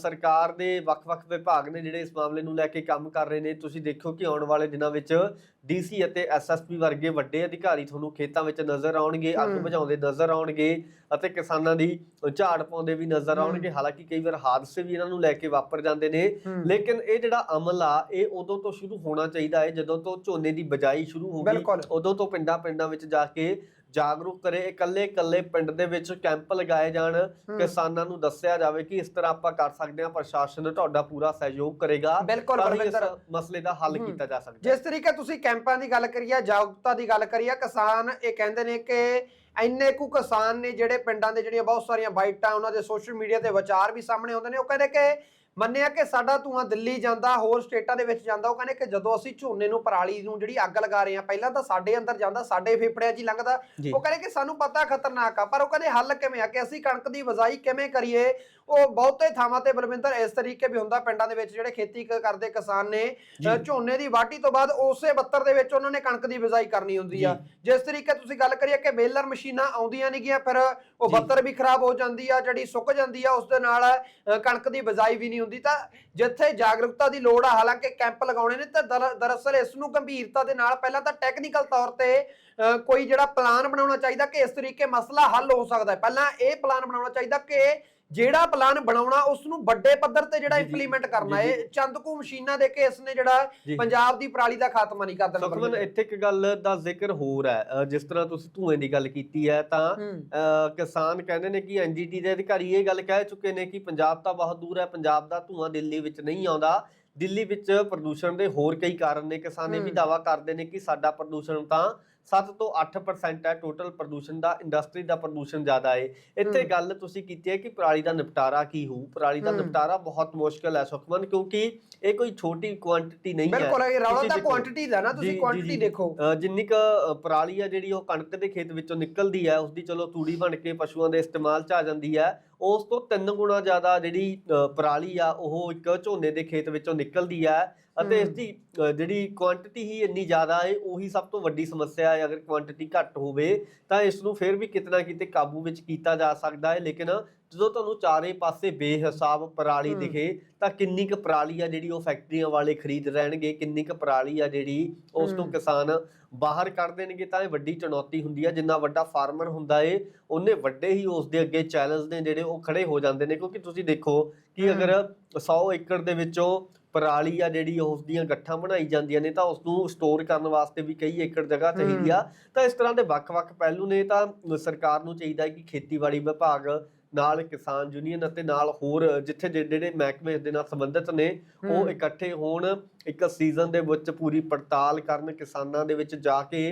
ਸਰਕਾਰ ਦੇ ਵੱਖ-ਵੱਖ ਵਿਭਾਗ ਨੇ ਜਿਹੜੇ ਇਸ ਮਾਮਲੇ ਨੂੰ ਲੈ ਕੇ ਕੰਮ ਕਰ ਰਹੇ ਨੇ। ਤੁਸੀਂ ਦੇਖੋ ਕਿ ਆਉਣ ਵਾਲੇ ਦਿਨਾਂ ਵਿੱਚ ਡੀਸੀ ਅਤੇ ਐਸਐਸਪੀ ਵਰਗੇ ਵੱਡੇ ਅਧਿਕਾਰੀ ਤੁਹਾਨੂੰ ਖੇਤਾਂ ਵਿੱਚ ਨਜ਼ਰ ਆਉਣਗੇ ਅੱਗ। ਬੁਝਾਉਂਦੇ ਨਜ਼ਰ ਆਉਣਗੇ ਅਤੇ ਕਿਸਾਨਾਂ ਦੀ ਝਾੜ ਪਾਉਂਦੇ ਵੀ ਨਜ਼ਰ। ਆਉਣਗੇ ਹਾਲਾਂਕਿ ਕਈ ਵਾਰ ਹਾਦਸੇ ਵੀ ਇਹਨਾਂ ਨੂੰ ਲੈ ਕੇ ਵਾਪਰ ਜਾਂਦੇ ਨੇ। ਲੇਕਿਨ ਇਹ ਜਿਹੜਾ ਅਮਲ ਆ ਇਹ ਉਦੋਂ ਤੋਂ ਸ਼ੁਰੂ ਹੋਣਾ ਚਾਹੀਦਾ ਹੈ ਜਦੋਂ ਤੋਂ ਝੋਨੇ ਦੀ ਬਜਾਈ ਸ਼ੁਰੂ ਹੋ ਗਈ। ਉਦੋਂ ਤੋਂ ਪਿੰਡਾਂ ਪਿੰਡਾਂ ਵਿੱਚ ਜਾ ਕੇ ਜਾਗਰੂਕ ਕਰੇ ਇਕੱਲੇ ਇਕੱਲੇ ਪਿੰਡ ਦੇ ਵਿੱਚ ਕੈਂਪ ਲਗਾਏ ਜਾਣ। ਕਿਸਾਨਾਂ ਨੂੰ ਦੱਸਿਆ ਜਾਵੇ ਕਿ ਇਸ ਤਰ੍ਹਾਂ ਆਪਾਂ ਕਰ ਸਕਦੇ ਹਾਂ ਪ੍ਰਸ਼ਾਸਨ ਤੁਹਾਡਾ ਪੂਰਾ ਸਹਿਯੋਗ ਕਰੇਗਾ ਬਿਲਕੁਲ ਮਸਲੇ ਦਾ ਹੱਲ। ਕੀਤਾ ਜਾ ਸਕਦਾ ਜਿਸ ਤਰੀਕੇ ਤੁਸੀਂ ਕੈਂਪਾਂ ਦੀ ਗੱਲ ਕਰੀਏ ਜਾਗਰੂਕਤਾ ਦੀ ਗੱਲ ਕਰੀਏ ਕਿਸਾਨ ਇਹ ਕਹਿੰਦੇ ਨੇ ਕਿ ਇੰਨੇ ਕੁ ਕਿਸਾਨ ਨੇ ਜਿਹੜੇ ਪਿੰਡਾਂ ਦੇ ਜਿਹੜੀਆਂ ਬਹੁਤ ਸਾਰੀਆਂ ਬਾਈਟਾਂ ਉਹਨਾਂ ਦੇ ਸੋਸ਼ਲ ਮੀਡੀਆ ਤੇ ਵਿਚਾਰ ਵੀ ਸਾਹਮਣੇ ਆਉਂਦੇ ਨੇ ਉਹ ਕਹਿੰਦੇ ਕਿ ਮੰਨਿਆ ਕਿ ਸਾਡਾ ਧੂਆਂ ਦਿੱਲੀ ਜਾਂਦਾ ਹੋਰ ਸਟੇਟਾਂ ਦੇ ਵਿੱਚ ਜਾਂਦਾ ਉਹ ਕਹਿੰਦੇ ਕਿ ਜਦੋਂ ਅਸੀਂ ਝੋਨੇ ਨੂੰ ਪਰਾਲੀ ਨੂੰ ਜਿਹੜੀ ਅੱਗ ਲਗਾ ਰਹੇ ਹਾਂ ਪਹਿਲਾਂ ਤਾਂ ਸਾਡੇ ਅੰਦਰ ਜਾਂਦਾ ਸਾਡੇ ਫੇਫੜਿਆਂ 'ਚ ਹੀ ਲੰਘਦਾ। ਉਹ ਕਹਿੰਦੇ ਕਿ ਸਾਨੂੰ ਪਤਾ ਖਤਰਨਾਕ ਆ ਪਰ ਉਹ ਕਹਿੰਦੇ ਹੱਲ ਕਿਵੇਂ ਆ ਕਿ ਅਸੀਂ ਕਣਕ ਦੀ ਵਜ਼ਾਈ ਕਿਵੇਂ ਕਰੀਏ? ਉਹ ਬਹੁਤੇ ਥਾਵਾਂ ਤੇ ਬਲਵਿੰਦਰ ਇਸ ਤਰੀਕੇ ਵੀ ਹੁੰਦਾ ਪਿੰਡਾਂ ਦੇ ਵਿੱਚ ਜਿਹੜੇ ਖੇਤੀ ਕਰਦੇ ਕਿਸਾਨ ਨੇ ਝੋਨੇ ਦੀ ਵਾਢੀ ਤੋਂ ਬਾਅਦ ਉਸੇ ਬੱਤਰ ਦੇ ਵਿੱਚ ਉਹਨਾਂ ਨੇ ਕਣਕ ਦੀ ਬਿਜਾਈ ਕਰਨੀ ਹੁੰਦੀ ਆ। ਜਿਸ ਤਰੀਕੇ ਤੁਸੀਂ ਗੱਲ ਕਰੀਏ ਕਿ ਬੇਲਰ ਮਸ਼ੀਨਾਂ ਆਉਂਦੀਆਂ ਨੇਗੀਆਂ ਫਿਰ ਉਹ। ਬੱਤਰ ਵੀ ਖਰਾਬ ਹੋ ਜਾਂਦੀ ਆ ਜਿਹੜੀ ਸੁੱਕ ਜਾਂਦੀ ਆ ਉਸ ਦੇ ਨਾਲ ਕਣਕ ਦੀ ਬਿਜਾਈ ਵੀ ਨਹੀਂ ਹੁੰਦੀ। ਤਾਂ ਜਿੱਥੇ ਜਾਗਰੂਕਤਾ ਦੀ ਲੋੜ ਆ ਹਾਲਾਂਕਿ ਕੈਂਪ ਲਗਾਉਣੇ ਨੇ ਤਾਂ ਦਰ- ਦਰਅਸਲ ਇਸ ਨੂੰ ਗੰਭੀਰਤਾ ਦੇ ਨਾਲ ਪਹਿਲਾਂ ਤਾਂ ਟੈਕਨੀਕਲ ਤੌਰ ਤੇ ਕੋਈ ਜਿਹੜਾ ਪਲਾਨ ਬਣਾਉਣਾ ਚਾਹੀਦਾ ਕਿ ਇਸ ਤਰੀਕੇ ਮਸਲਾ ਹੱਲ ਹੋ ਸਕਦਾ ਹੈ। ਪਹਿਲਾਂ ਇਹ ਪਲਾਨ ਬਣਾਉਣਾ ਚਾਹੀਦਾ ਕਿ ਜਿਹੜਾ ਪਲਾਨ ਬਣਾਉਣਾ ਉਸ ਨੂੰ ਵੱਡੇ ਪੱਧਰ ਤੇ ਜਿਹੜਾ ਇੰਪਲੀਮੈਂਟ ਕਰਨਾ ਜੀ। ਇਹ ਚੰਦਕੂ ਮਸ਼ੀਨਾਂ ਦੇ ਕੇ ਇਸ ਨੇ ਜਿਹੜਾ। ਪੰਜਾਬ ਦੀ ਪਰਾਲੀ ਦਾ ਖਾਤਮਾ ਨਹੀਂ ਕਰ ਦੇਣਾ ਸੁਖਮਨ ਇੱਥੇ ਇੱਕ ਗੱਲ ਦਾ ਜ਼ਿਕਰ ਹੋਰ ਹੈ ਜਿਸ ਤਰ੍ਹਾਂ ਤੁਸੀਂ ਧੂਏ ਦੀ ਗੱਲ ਕੀਤੀ ਹੈ ਤਾਂ ਹੂੰ ਕਿਸਾਨ ਕਹਿੰਦੇ ਨੇ ਕਿ ਐਨਜੀਟੀ ਦੇ ਅਧਿਕਾਰੀ ਇਹ ਗੱਲ ਕਹਿ ਚੁੱਕੇ ਨੇ ਕਿ ਪੰਜਾਬ ਤਾਂ ਬਹੁਤ ਦੂਰ ਹੈ ਪੰਜਾਬ ਦਾ ਧੂਆਂ ਦਿੱਲੀ ਵਿੱਚ ਨਹੀਂ ਆਉਂਦਾ ਦਿੱਲੀ ਵਿੱਚ ਪ੍ਰਦੂਸ਼ਣ ਦੇ ਹੋਰ ਕਈ ਕਾਰਨ ਨੇ ਕਿਸਾਨ ਵੀ। ਦਾਵਾ ਕਰਦੇ ਨੇ ਕਿ ਸਾਡਾ ਪ੍ਰਦੂਸ਼ਣ ਤਾਂ 7 ਤੋਂ 8% ਹੈ ਟੋਟਲ ਪ੍ਰਦੂਸ਼ਣ ਦਾ ਇੰਡਸਟਰੀ ਦਾ ਪ੍ਰਦੂਸ਼ਣ ਜ਼ਿਆਦਾ ਹੈ ਇੱਥੇ। ਗੱਲ ਤੁਸੀਂ ਕੀਤੀ ਹੈ ਕਿ ਪਰਾਲੀ ਦਾ ਨਿਪਟਾਰਾ ਕੀ ਹੋਊ ਪਰਾਲੀ ਦਾ। ਨਿਪਟਾਰਾ ਬਹੁਤ ਮੁਸ਼ਕਲ ਹੈ ਸੁਖਮਨ ਕਿਉਂਕਿ ਇਹ ਕੋਈ ਛੋਟੀ ਕੁਆਂਟੀਟੀ ਨਹੀਂ ਹੈ ਬਿਲਕੁਲ ਇਹ ਤਾਂ ਦੇਖੋ। ਕੁਆਂਟੀਟੀ ਦਾ ਨਾ ਤੁਸੀਂ ਕੁਆਂਟੀਟੀ। ਦੇਖੋ ਜਿੰਨੀ ਕ ਪਰਾਲੀ ਆ ਜਿਹੜੀ ਉਹ ਕਣਕ ਦੇ ਖੇਤ ਵਿੱਚੋਂ ਨਿਕਲਦੀ ਹੈ ਉਸਦੀ ਚਲੋ ਤੂੜੀ ਬਣ ਕੇ ਪਸ਼ੂਆਂ ਦੇ ਇਸਤੇਮਾਲ 'ਚ ਆ ਜਾਂਦੀ ਹੈ ਉਸ ਤੋਂ ਤਿੰਨ ਗੁਣਾ ਜ਼ਿਆਦਾ ਜਿਹੜੀ ਪਰਾਲੀ ਆ ਉਹ ਇੱਕ ਝੋਨੇ ਦੇ ਖੇਤ ਵਿੱਚੋਂ ਨਿਕਲਦੀ ਹੈ ਅਤੇ ਇਸ। ਦੀ ਅ, ਜਿਹੜੀ ਕੁਆਂਟੀਟੀ ਹੀ ਇੰਨੀ ਜ਼ਿਆਦਾ ਹੈ ਉਹੀ ਸਭ ਤੋਂ ਵੱਡੀ ਸਮੱਸਿਆ ਹੈ ਅਗਰ ਕੁਆਂਟੀਟੀ ਘੱਟ ਹੋਵੇ ਤਾਂ ਇਸ ਨੂੰ ਫਿਰ ਵੀ ਕਿਤਨਾ ਕਿਤੇ ਕਾਬੂ ਵਿੱਚ ਕੀਤਾ ਜਾ ਸਕਦਾ ਹੈ ਲੇਕਿਨ ਜਦੋਂ ਤੁਹਾਨੂੰ ਚਾਰੇ ਪਾਸੇ ਬੇਹਿਸਾਬ ਪਰਾਲੀ। ਦਿਖੇ ਤਾਂ ਕਿੰਨੀ ਕੁ ਪਰਾਲੀ ਆ ਜਿਹੜੀ ਉਹ ਫੈਕਟਰੀਆਂ ਵਾਲੇ ਖਰੀਦ ਰਹਿਣਗੇ ਕਿੰਨੀ ਕੁ ਪਰਾਲੀ ਆ ਜਿਹੜੀ ਉਸ ਤੋਂ। ਕਿਸਾਨ ਬਾਹਰ ਕੱਢ ਦੇਣਗੇ ਤਾਂ ਇਹ ਵੱਡੀ ਚੁਣੌਤੀ ਹੁੰਦੀ ਹੈ ਜਿੰਨਾ ਵੱਡਾ ਫਾਰਮਰ ਹੁੰਦਾ ਏ ਉਹਨੇ ਵੱਡੇ ਹੀ ਉਸ ਦੇ ਅੱਗੇ ਚੈਲੰਜ ਨੇ ਜਿਹੜੇ ਉਹ ਖੜੇ ਹੋ ਜਾਂਦੇ ਨੇ ਕਿਉਂਕਿ ਤੁਸੀਂ ਦੇਖੋ ਕਿ। ਅਗਰ 100 ਏਕੜ ਦੇ ਵਿੱਚੋਂ ਪਰਾਲੀ ਆ ਜਿਹੜੀ ਉਸ ਦੀਆਂ ਗੱਠਾਂ ਬਣਾਈ ਜਾਂਦੀਆਂ ਨੇ ਤਾਂ ਉਸ ਨੂੰ ਸਟੋਰ ਕਰਨ ਵਾਸਤੇ ਵੀ ਕਈ ਏਕੜ ਜਗ੍ਹਾ ਚਾਹੀਦੀ ਆ ਤਾਂ ਇਸ ਤਰ੍ਹਾਂ ਦੇ ਵੱਖ-ਵੱਖ ਪਹਿਲੂ ਨੇ ਤਾਂ ਸਰਕਾਰ ਨੂੰ ਚਾਹੀਦਾ ਹੈ ਕਿ ਖੇਤੀਬਾੜੀ ਵਿਭਾਗ ਨਾਲ ਕਿਸਾਨ ਯੂਨੀਅਨ ਅਤੇ ਨਾਲ ਹੋਰ ਜਿੱਥੇ ਜਿਹੜੇ- ਮਹਿਕਮੇ ਦੇ ਨਾਲ ਸੰਬੰਧਿਤ ਨੇ ਉਹ। ਇਕੱਠੇ ਹੋਣ ਇੱਕ ਸੀਜ਼ਨ ਦੇ ਵਿੱਚ ਪੂਰੀ ਪੜਤਾਲ ਕਰਨ ਕਿਸਾਨਾਂ ਦੇ ਵਿੱਚ ਜਾ ਕੇ।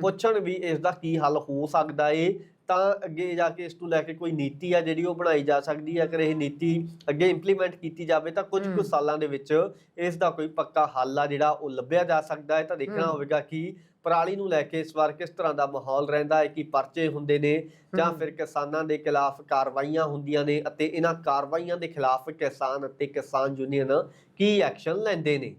ਪੁੱਛਣ ਵੀ ਇਸ ਦਾ ਕੀ ਹੱਲ ਹੋ ਸਕਦਾ ਏ ਤਾਂ ਅੱਗੇ ਜਾ ਕੇ ਇਸ ਨੂੰ ਲੈ ਕੇ ਕੋਈ ਨੀਤੀ ਆ ਜਿਹੜੀ ਉਹ ਬਣਾਈ ਜਾ ਸਕਦੀ ਹੈ ਅਗਰ ਇਹ ਨੀਤੀ ਅੱਗੇ ਇੰਪਲੀਮੈਂਟ ਕੀਤੀ ਜਾਵੇ ਤਾਂ ਕੁਝ ਕੁ। ਸਾਲਾਂ ਦੇ ਵਿੱਚ ਇਸ ਦਾ ਕੋਈ ਪੱਕਾ ਹੱਲ ਆ ਜਿਹੜਾ ਉਹ ਲੱਭਿਆ ਜਾ ਸਕਦਾ ਹੈ ਤਾਂ ਦੇਖਣਾ। ਹੋਵੇਗਾ ਕਿ ਪਰਾਲੀ ਨੂੰ ਲੈ ਕੇ ਇਸ ਵਾਰ ਕਿਸ ਤਰ੍ਹਾਂ ਦਾ ਮਾਹੌਲ ਰਹਿੰਦਾ ਹੈ ਕਿ ਪਰਚੇ ਹੁੰਦੇ ਨੇ ਜਾਂ। ਫਿਰ ਕਿਸਾਨਾਂ ਦੇ ਖਿਲਾਫ ਕਾਰਵਾਈਆਂ ਹੁੰਦੀਆਂ ਨੇ ਅਤੇ ਇਹਨਾਂ ਕਾਰਵਾਈਆਂ ਦੇ ਖਿਲਾਫ ਕਿਸਾਨ ਅਤੇ ਕਿਸਾਨ ਯੂਨੀਅਨ ਕੀ ਐਕਸ਼ਨ ਲੈਂਦੇ ਨੇ